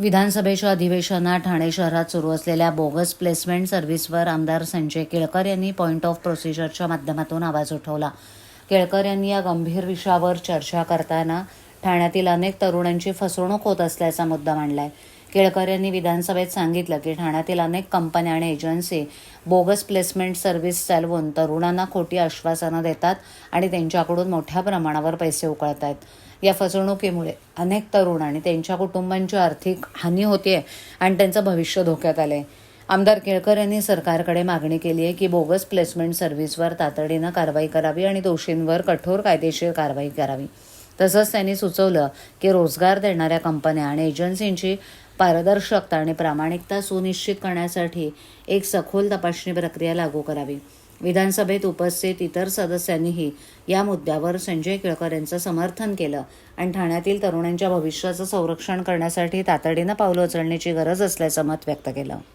विधानसभेच्या अधिवेशनात ठाणे शहरात सुरू असलेल्या बोगस प्लेसमेंट सर्व्हिसवर आमदार संजय केळकर यांनी पॉईंट ऑफ प्रोसिजरच्या माध्यमातून आवाज उठवला. केळकर यांनी या गंभीर विषयावर चर्चा करताना ठाण्यातील अनेक तरुणांची फसवणूक होत असल्याचा मुद्दा मांडला आहे केळकर यांनी विधानसभेत सांगितलं की ठाण्यातील अनेक कंपन्या आणि एजन्सी बोगस प्लेसमेंट सर्व्हिस चालवून तरुणांना खोटी आश्वासनं देतात आणि त्यांच्याकडून मोठ्या प्रमाणावर पैसे उकळत आहेत या फसवणुकीमुळे अनेक तरुण आणि त्यांच्या कुटुंबांची आर्थिक हानी होते आणि त्यांचं भविष्य धोक्यात आलंय. आमदार केळकर यांनी सरकारकडे मागणी केली आहे की बोगस प्लेसमेंट सर्व्हिसवर तातडीनं कारवाई करावी आणि दोषींवर कठोर कायदेशीर कारवाई करावी. तसंच त्यांनी सुचवलं की रोजगार देणाऱ्या कंपन्या आणि एजन्सींची पारदर्शकता आणि प्रामाणिकता सुनिश्चित करण्यासाठी एक सखोल तपासणी प्रक्रिया लागू करावी. विधानसभेत उपस्थित इतर सदस्यांनीही या मुद्द्यावर संजय केळकर यांचं समर्थन केलं आणि ठाण्यातील तरुणांच्या भविष्याचं संरक्षण करण्यासाठी तातडीनं पावलं उचलण्याची गरज असल्याचं मत व्यक्त केलं.